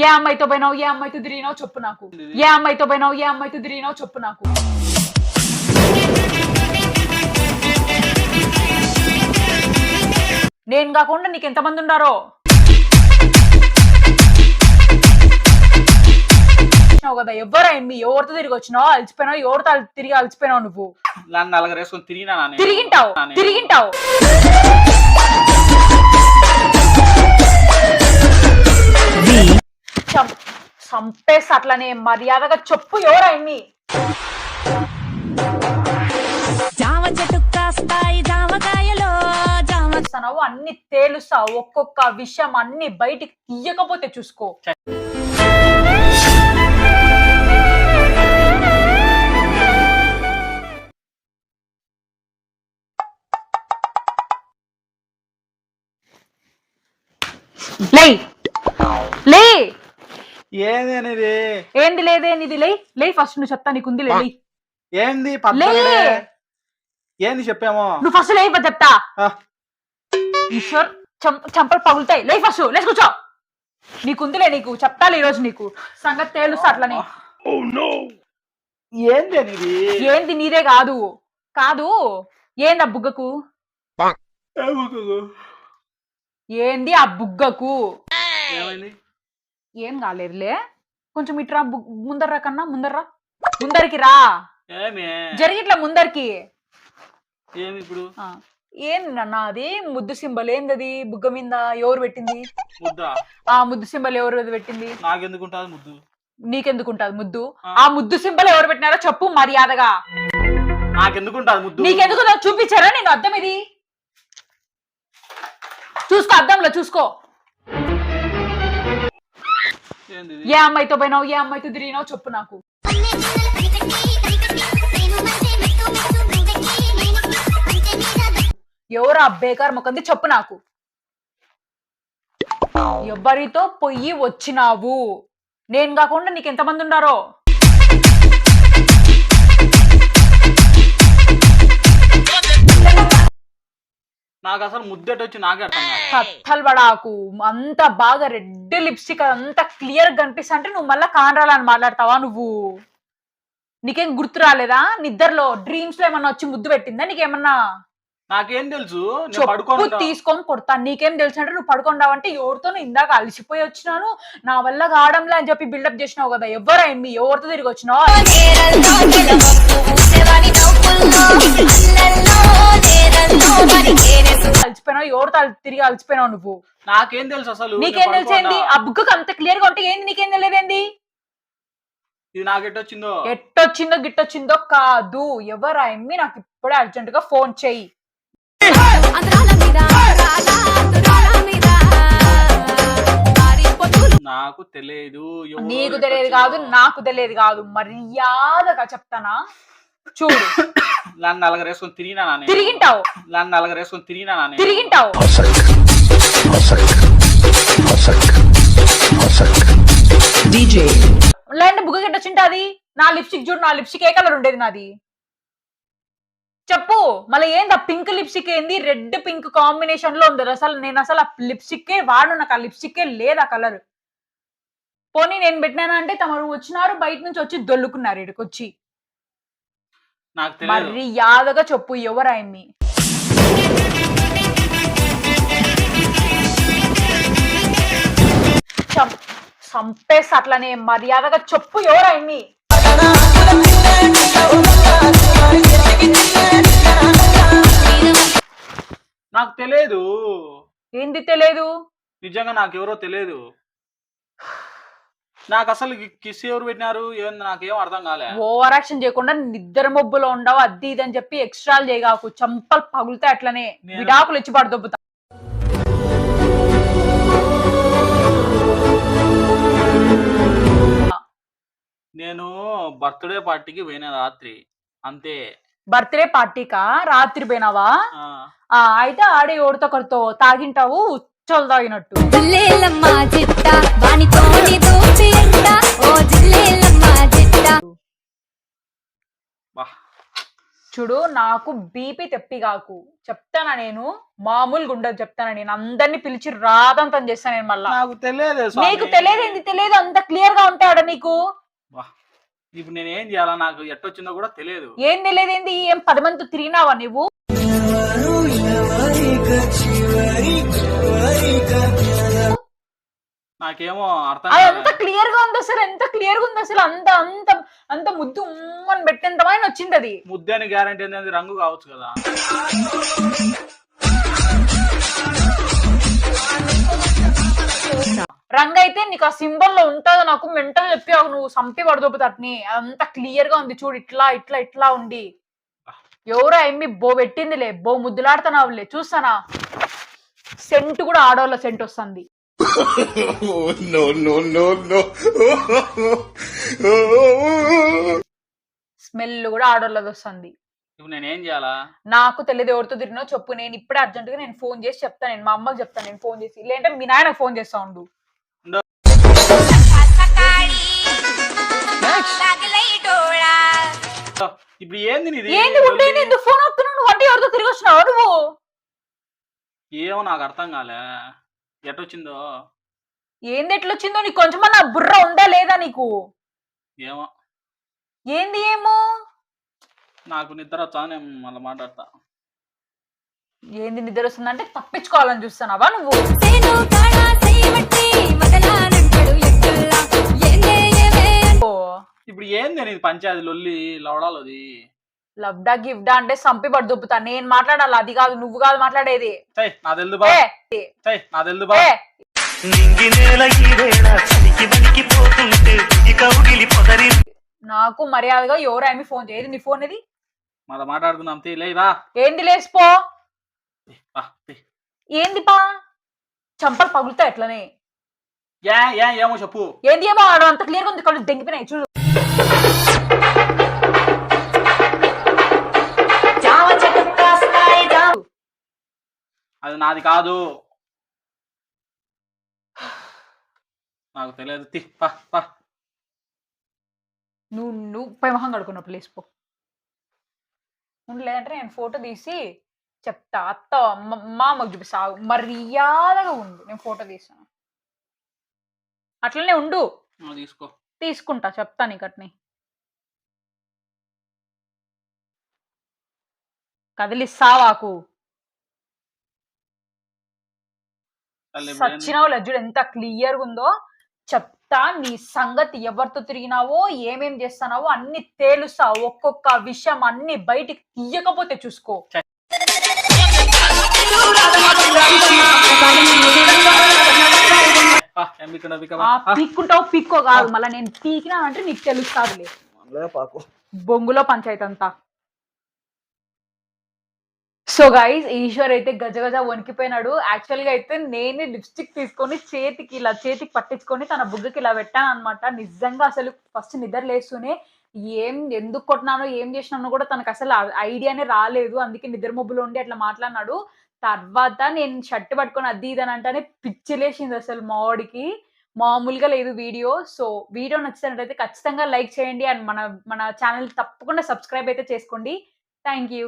ఏ అమ్మాయితో పోయినావు? ఏ అమ్మాయితో తిరిగినావు? చెప్పు నాకు. ఏ అమ్మాయితో పోయినావు? ఏ అమ్మాయితో తిరిగినావు? చెప్పు నాకు. నేను కాకుండా నీకు ఎంతమంది ఉండారో? కదా ఎవరైనా మీ ఎవరితో తిరిగి వచ్చినావు అలసిపోయినావు ఎవరితో తిరిగి అలసిపోయినావు నువ్వు. తిరిగింటావు. తిరిగింటావు. చంపేసి అట్లనే మర్యాదగా చెప్పు ఎవరైంది? జామ చెట్టు కాస్తాయి జామకాయలో జామ అన్ని తేలుస్తావు ఒక్కొక్క విషయం అన్ని బయటికి తీయకపోతే చూసుకో. లే. లే. ఏంది అనేది? ఏంది లేదే నీది? లే లే ఫస్ట్ నువ్వు చెప్తా నీకుంది లే లే. ఏంది లే. ఏంది చెప్పామో? నువ్వు ఫస్ట్ లే ఇప్పుడు చెప్తా. ఆ, ఈశ్వర్ చం- చంపలు పగులుతాయి. లే ఫస్ట్ లేచి కూర్చో. నీకుందిలే నీకు చెప్తాలి ఈ రోజు నీకు. సంగతి తేలుస్తా అట్లని. ఏంది అనేది? ఏంది నీదే కాదు. కాదు ఏంది ఆ బుగ్గకు? ఏంది ఆ బుగ్గకు? ఏమైంది? ఏం కాలేదులే. కొంచెం ఇట్రా ముందర్రా కన్నా ముందర్రా ముందరికి రా. జరిగిట్లా ముందరికి. ఏమి ఇప్పుడు? ఆ, ఏంది నాన్న అది ముద్దు సింబల్ ఏంది అది బుగ్గ మీద ఎవరు పెట్టింది? ఆ ముద్దు సింబల్ ఎవరు పెట్టింది? నాకెందుకుంటుంది ముద్దు? నీకెందుకుంటది ముద్దు? ఆ. ముద్దు సింబల్ ఎవరు పెట్టినారో చెప్పు మర్యాదగా. నాకెందుకుంటుంది ముద్దు? నీకెందుకు? నాకు చూపించారా? నేను అద్దం ఇది? చూసుకో అద్దంలో చూసుకో? ఏ అమ్మాయితో పోయినావు ఏ అమ్మాయితో తిరిగినావు చెప్పు నాకు. ఎవరు ఆ ముఖంది చెప్పు నాకు. ఎవరితో పొయ్యి వచ్చినావు? నేను కాకుండా నీకు ఎంతమంది ఉండారో నాకు అసలు ముద్దెట్ వచ్చి నాకే అర్థం కాదు. కత్తలు పడాకు అంత బాగా రెడ్ లిప్స్టిక్ అంత క్లియర్ కనిపిస్తా అంటే నువ్వు మళ్ళా కానరాలని మాట్లాడతావా నువ్వు? నీకేం గుర్తు రాలేదా? నిద్రలో డ్రీమ్స్లో ఏమన్నా వచ్చి ముద్దు పెట్టిందా? నీకేమన్నా నాకేం తెలుసు? చెప్పు తీసుకొని కొడతా. నీకేం తెలుసు అంటే నువ్వు పడుకుంటావు అంటే ఎవరితో ఇందాక అలసిపోయి వచ్చినాను. నా వల్ల కావడంలే అని చెప్పి బిల్డప్ చేసినావు కదా. ఎవరైంది ఎవరితో తిరిగి వచ్చినావు? అలసిపోయినావు? ఎవరితో తిరిగి అలసిపోయినావు నువ్వు? నాకేం తెలుసు అసలు? నీకేం తెలిసేంది? ఆ బుక్ అంత క్లియర్గా ఉంటే ఏంది? నీకేం తెలియదేంది ఇది నాకెట్టొచ్చిందో ఎట్టొచ్చిందో? గిట్టొచ్చిందో కాదు. ఎవరా ఎమ్మి నాకు ఇప్పుడే అర్జెంట్గా ఫోన్ చెయ్యి. నాకు తెలియదు నీకు తెలియదు. కాదు నాకు తెలియదు కాదు. మర్యాదగా చెప్తానా? చూడు. నన్ను నలుగురు వేసుకొని తిరిగినా నానే. తిరిగింటావు. నన్ను నలుగురు వేసుకొని తిరిగినా నానే. తిరిగింటావు. లేదంటే బుగ్గ గిట్టొచ్చింటాది నా లిప్స్టిక్ చూడు నా లిప్స్టిక్ ఏ కలర్ ఉండేది నాది? చెప్పు. మళ్ళీ ఏంది ఆ పింక్ లిప్స్టిక్ ఏంది? రెడ్ పింక్ కాంబినేషన్లో ఉంది. అసలు నేను అసలు ఆ లిప్స్టిక్కే వాడు నాకు. ఆ లిప్స్టిక్కే లేదు ఆ కలర్ పోనీ నేను పెట్టినానా అంటే తమరు వచ్చినారు బయట నుంచి వచ్చి దొల్లుకున్నారు ఇక్కడికి వచ్చి నాకు తెలియదు. మర్యాదగా చెప్పు ఎవరాయన్ని చం- చంపేసి అట్లనే మర్యాదగా చెప్పు ఎవరాయన్ని ఏంది తెలియదు? నిజంగా నాకు ఎవరో తెలియదు. నాకు అసలు కిస్ ఎవరు పెట్టినారు? ఏంది? నాకేం అర్థం కాలే. ఓవర్ యాక్షన్ చేయకుండా నిద్ర మబ్బులో ఉండవు అది ఇది అని చెప్పి ఎక్స్ట్రాలు చేయగాకు. చంపలు పగులుతే అట్లనే. విడాకులు ఇచ్చి పడదొబ్బుతా నేను బర్త్డే పార్టీకి పోయిన రాత్రి అంతే. బర్త్డే పార్టీకా? రాత్రి పోయినావా? అయితే ఆడే ఎవరితో ఒకరితో తాగింటావు ఉచ్చలు తాగినట్టు. చూడు నాకు బీపీ తెప్పిగాకు చెప్తానా నేను? మామూలుగా ఉండదు చెప్తానా నేను? అందరిని పిలిచి రాదంతం చేస్తాను నేను మళ్ళా. నాకు తెలియదు నీకు తెలియదు ఏంది తెలియదు అంత క్లియర్గా ఉంటాడా నీకు ఇప్పుడు నేను ఏం చేయాలా? నాకు ఎట్టొచ్చిందో కూడా తెలియదు. ఏం తెలియదు ఏంది ఏం పది మంది తిరిగినావా నువ్వు? నాకేమో అర్థం. అంత క్లియర్గా ఉంది అసలు ఎంత క్లియర్గా ఉంది అసలు అంత అంత అంత ముద్దు ఉమ్మని పెట్టేంతమైన వచ్చింది అది. ముద్దే అని గ్యారంటీ అనేది రంగు కావచ్చు కదా. రంగు అయితే నీకు ఆ సింబల్లో ఉంటుందో నాకు మెంటల్ చెప్పావు నువ్వు సంపి పడదొప్పుతాట్ని అంత క్లియర్గా ఉంది. చూడు ఇట్లా ఇట్లా ఇట్లా ఉండి. ఎవరో ఎమ్మి బో పెట్టిందిలే బో ముద్దులాడుతున్నావులే. చూస్తానా? సెంట్ కూడా ఆడవాళ్ళ సెంట్ వస్తుంది. స్మెల్ కూడా ఆడవాళ్ళది వస్తుంది. నేను ఏం చేయాలా? నాకు తెలియదు ఎవరితో తిరిగినో చెప్పు. నేను ఇప్పుడే అర్జెంట్గా నేను ఫోన్ చేసి చెప్తాను నేను మా అమ్మకి చెప్తాను నేను ఫోన్ చేసి. లేదంటే మీ నాయనకు ఫోన్ చేస్తా ఉండు. ఇప్పుడు ఏంది నీది? ఏంది ఎందుకు ఫోన్ అవుతున్నావు నువ్వు అంటే ఎవరితో తిరిగి వచ్చినావు నువ్వు? ఏమో నాకు అర్థం కాలే. ఎట్టొచ్చిందో? ఏంది ఎట్లా వచ్చిందో నీకు కొంచెమన్నా బుర్ర ఉందా లేదా నీకు? ఏమో. ఏంది ఏమో? నాకు నిద్ర మళ్ళీ మాట్లాడతా. ఏంది నిద్ర వస్తుందంటే తప్పించుకోవాలని చూస్తున్నావా నువ్వు? ఏంది పంచాయతీ లొల్లి లవడాలది? లబ్డా గిఫ్డా అంటే సంపి పడి దుబ్బుతా. నేను మాట్లాడాలి అది కాదు నువ్వు కాదు మాట్లాడేది. చై నా తెలుదు బా. నా తెలుదు బా నాకు మర్యాదగా ఎవరు ఆమె ఫోన్ చేయదు నీ ఫోన్ ఇది? మళ్ళీ మాట్లాడుకుందాం. తీ లేదా ఏంది లేసిపో ఏంది పా చంపలు పగులుతాయి ఎట్లనే ఏ ఏ ఏమో చెప్పు. ఏంది ఏమో అంత క్లియర్గా ఉంది. కళ్ళు దెంగిపోయినాయి. చూడు. అది నాది కాదు. నాకు తెలియదు. తీ పా పా. నువ్వు నువ్వు పై మొహం కడుకున్నప్పుడు లేసిపో ఉండు, లేదంటే నేను ఫోటో తీసి చెప్తా. అత్త అమ్మ మా అమ్మకు చూపిస్తా. మర్యాదగా ఉండు. నేను ఫోటో తీస్తాను. అట్లనే ఉండు. తీసుకో. తీసుకుంటా చెప్తా నీకు అట్ని కదిలిస్తావాకు సచ్చినావు లజ్జుడు ఎంత క్లియర్గా ఉందో చెప్తా నీ సంగతి ఎవరితో తిరిగినావో ఏమేం చేస్తున్నావో అన్ని తేలుస్తా ఒక్కొక్క విషయం అన్ని బయటికి తీయకపోతే చూసుకో. పీక్కుంటావు? పీక్కో కాదు మళ్ళీ నేను పీకినా అంటే నీకు తెలుస్తాదులే. బొంగులో పంచాయతీ అంతా. సో గైజ్ ఈశ్వర్ అయితే గజ గజ వణికిపోయినాడు. యాక్చువల్గా అయితే నేనే లిప్స్టిక్ తీసుకొని చేతికి ఇలా చేతికి పట్టించుకొని తన బుగ్గకి ఇలా పెట్టాను అనమాట నిజంగా అసలు ఫస్ట్ నిద్ర లేస్తూనే ఏం ఎందుకు కొట్టినానో ఏం చేసినానో కూడా తనకు అసలు ఐడియానే రాలేదు. అందుకే నిద్ర మబ్బులో ఉండి అట్లా మాట్లాడినాడు. తర్వాత నేను షర్ట్ పట్టుకొని అది ఇది అని అంటేనే పిచ్చిలేసింది అసలు మావాడికి మామూలుగా లేదు వీడియో. సో వీడియో నచ్చినట్లయితే ఖచ్చితంగా లైక్ చేయండి. అండ్ మన మన ఛానల్ తప్పకుండా సబ్స్క్రైబ్ అయితే చేసుకోండి. Thank you